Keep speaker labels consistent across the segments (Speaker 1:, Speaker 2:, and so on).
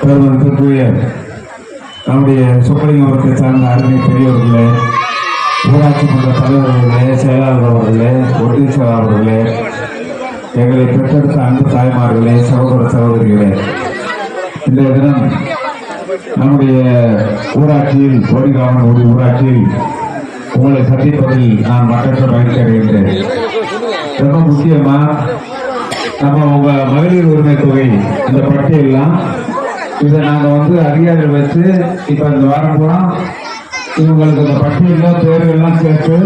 Speaker 1: பெருமதிப்பிற்குரிய நம்முடைய சுப்பலிங்கபுரத்தை சார்ந்த அருமை பெரியவர்களே ஊராட்சி மன்ற தலைவர்களே செயலாளர் அவர்களே ஒன்றிய செயலாளர்களே எங்களை பெற்றெடுத்த அன்பு தாய்மார்களே சகோதர சகோதரிகளே இன்றைய தினம் நம்முடைய ஊராட்சியில் கோடிகாமன் ஊராட்சியில் உங்களை சந்திப்பதில் நான் மற்ற மகிழ்ச்சி அடைகின்றேன். ரொம்ப முக்கியமா நம்ம உங்க மகளிர் உரிமை தொகை இந்த பட்டியலாம் இதை நாங்கள் வந்து அதிகாரிகள் வச்சு இப்ப இந்த வாரம் பூரா இவங்களுக்கு இந்த பட்டியலாம் தேர்வெல்லாம் சேர்த்து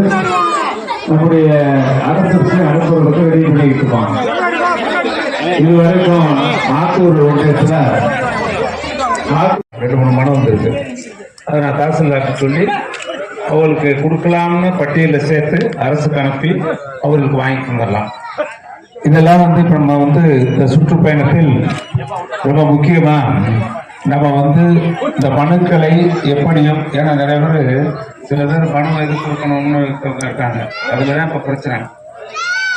Speaker 1: நம்முடைய அரசுக்கு அனுப்புறதுக்கு ரெடி பண்ணிட்டு இருக்கோம். இதுவரைக்கும் ஆத்தூர் ஒன்றியத்தில் ரெண்டு மூணு மனம் வந்திருக்கு. அதை நான் தாசில்தார்கிட்ட சொல்லி அவங்களுக்கு கொடுக்கலாம்னு பட்டியலில் சேர்த்து அரசுக்கு அனுப்பி அவர்களுக்கு வாங்கி தந்துடலாம் இதெல்லாம் வந்து இப்போ நம்ம வந்து இந்த சுற்றுப்பயணத்தில் ரொம்ப முக்கியமா நம்ம வந்து இந்த மனுக்களை எப்படியும் ஏன்னா நிறைய பேர் சில பேர் மனு எது கொடுக்கணும்னு இருக்காங்க. அதில் தான் இப்போ பிரச்சனை.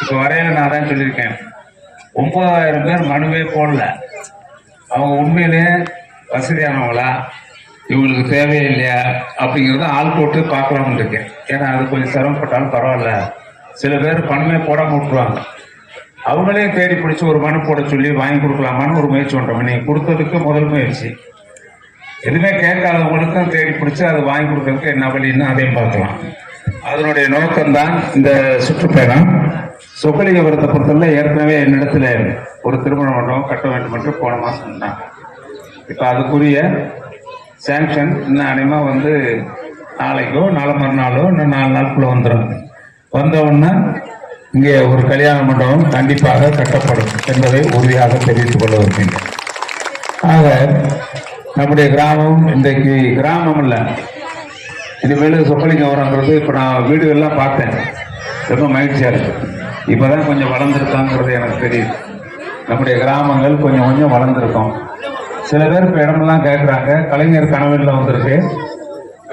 Speaker 1: இப்போ வரையில நான் தான் சொல்லியிருக்கேன். ஒன்பதாயிரம் பேர் மனுவே போடல. அவங்க உண்மையிலே வசதியானவங்களா? இவங்களுக்கு தேவையே இல்லையா? அப்படிங்கிறத ஆள் போட்டு பார்க்கலாம்னு இருக்கேன். ஏன்னா அது கொஞ்சம் சிரமப்பட்டாலும் பரவாயில்ல. சில பேர் பணமே போடாமல் விட்டுருவாங்க. அவங்களே தேடி பிடிச்சி ஒரு மனு போட சொல்லி வாங்கி கொடுக்கலாமான்னு ஒரு முயற்சி பண்ணுறோம் நீங்கள் கொடுத்ததுக்கு முதல் முயற்சி. எதுவுமே கேட்காதவங்களுக்கும் தேடி பிடிச்சி அதை வாங்கி கொடுக்கறதுக்கு என்ன வழின்னு அதையும் பார்க்கலாம். அதனுடைய நோக்கம்தான் இந்த சுற்றுப்பயணம். சொக்கலிங்கபுரத்தை பொறுத்தவரை ஏற்கனவே என்னிடத்துல ஒரு திருமண மண்டபம் கட்ட வேண்டும் என்று போன மாதம் சொன்னாங்க. இப்போ அதுக்குரிய சேங்ஷன் இன்னும் அனிமா வந்து நாளைக்கோ நாளை மறுநாளோ இன்னும் நாலு நாளுக்குள்ளே வந்துடும் வந்தவுடனே இங்கே ஒரு கல்யாண மண்டபம் கண்டிப்பாக கட்டப்படும் என்பதை உறுதியாக தெரிவித்துக் கொள்ள வருகின்றேன். ஆக நம்முடைய கிராமம் இன்றைக்கு கிராமம் இல்லை இனிமேல் சொக்கலிங்கவரங்கிறது இப்போ நான் வீடுகள்லாம் பார்த்தேன். ரொம்ப மகிழ்ச்சியாக இருக்கு. இப்போதான் கொஞ்சம் வளர்ந்துருக்காங்கிறது எனக்கு தெரியுது. நம்முடைய கிராமங்கள் கொஞ்சம் கொஞ்சம் வளர்ந்துருக்கோம். சில பேர் இப்போ இடமெல்லாம் கேட்குறாங்க கலைஞர் கனவில்ல வந்திருக்கு.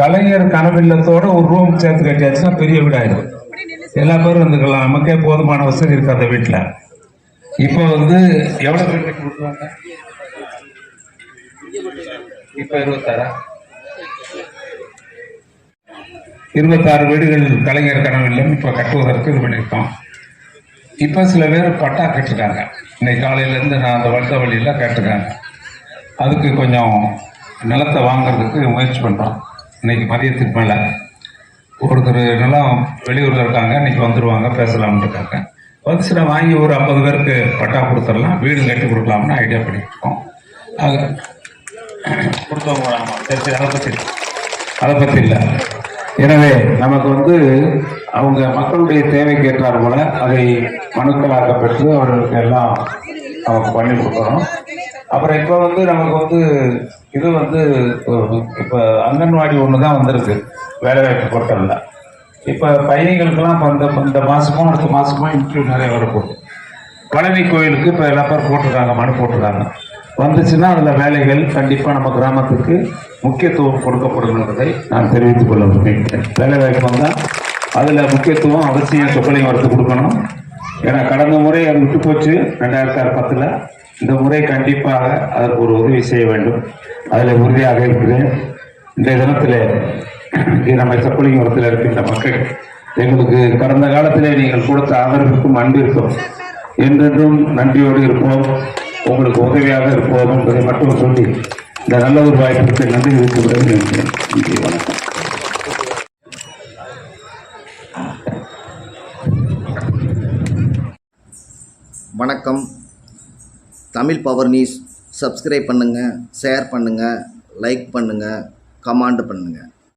Speaker 1: கலைஞர் கனவில்லத்தோட ஒரு ரூம் சேர்த்து கட்டியாச்சுன்னா பெரிய வீடாயிடும். எல்லா பேரும் இருந்துக்கலாம். நமக்கே போதுமான வசதி இருக்கு அந்த வீட்டில் இப்போ வந்து எவ்வளோ பேர் கொடுக்குறாங்க? இப்போ இருபத்தாறா? இருபத்தாறு வீடுகள் கலைஞர் கனவில்லம் இப்போ கட்டுவதற்கு இது பண்ணியிருக்கோம். இப்போ சில பேர் பட்டா கேட்டிருக்காங்க. இன்னைக்கு காலையிலேருந்து நான் அந்த வழுத்த வழியெல்லாம் கேட்டிருக்காங்க அதுக்கு கொஞ்சம் நிலத்தை வாங்குறதுக்கு முயற்சி பண்ணுறோம் இன்னைக்கு மதியத்துக்கு மேலே. ஒருத்தர் நிலம் வெளியூரில் இருக்காங்க இன்னைக்கு வந்துடுவாங்க பேசலாம்னு இருக்காங்க வந்துச்சுன்னா வாங்கி ஒரு ஐம்பது பேருக்கு பட்டா கொடுத்துடலாம் வீடு கட்டி கொடுக்கலாம்னு ஐடியா பண்ணிட்டு இருக்கோம் அது கொடுத்தவங்க சரி சரி அதை பற்றி அதை பற்றி இல்லை. எனவே நமக்கு வந்து அவங்க மக்களுடைய தேவைக்கு ஏற்றார் போல அதை மனுக்களாக பெற்று அவர்களுக்கு எல்லாம் நமக்கு பண்ணி கொடுக்குறோம். அப்புறம் இப்போ வந்து நமக்கு வந்து இது வந்து இப்போ அங்கன்வாடி ஒன்று தான் வந்திருக்கு. வேலைவாய்ப்பு பொருட்களில் இப்போ பயணிகளுக்கெல்லாம் இப்போ இந்த இந்த மாதமும் அடுத்த மாதமும் இன்டர்வியூ நிறைய வரப்போகுது பழனி கோயிலுக்கு இப்போ எல்லா பேரும் போட்டிருக்காங்க மனு போட்டிருக்காங்க. வந்துச்சுன்னா அதில் வேலைகள் கண்டிப்பாக நம்ம கிராமத்துக்கு முக்கியத்துவம் கொடுக்கப்படும் என்பதை நான் தெரிவித்துக் கொள்ள விரும்புகிறேன். வேலைவாய்ப்பு வந்தால் அதில் முக்கியத்துவம் அவசியம் சொக்கலையும் வறுத்து கொடுக்கணும். ஏன்னா கடந்த முறை அது விட்டு போச்சு ரெண்டாயிரத்தி ஆறு பத்தில். இந்த முறை கண்டிப்பாக அதற்கு ஒரு உதவி செய்ய வேண்டும். அதில் உறுதியாக இருக்கிறேன். இந்த தினத்தில் நம்ம சொக்கலிங்கபுரத்தில் இருக்கின்ற மக்கள் எங்களுக்கு கடந்த காலத்திலே நீங்கள் கொடுத்த ஆதரவுக்கும் அன்பிற்கும் என்றென்றும் நன்றியோடு இருப்போம். உங்களுக்கு உதவியாக இருப்போம் என்பதை மட்டும் சொல்லி இந்த நல்ல ஒரு வாய்ப்பிற்கு நன்றி விதித்து விடுகிறேன் நன்றி வணக்கம்.
Speaker 2: வணக்கம். Tamil power news. சப்ஸ்கிரைப் பண்ணுங்கள் ஷேர் பண்ணுங்கள் லைக் பண்ணுங்கள் கமாண்டு பண்ணுங்கள்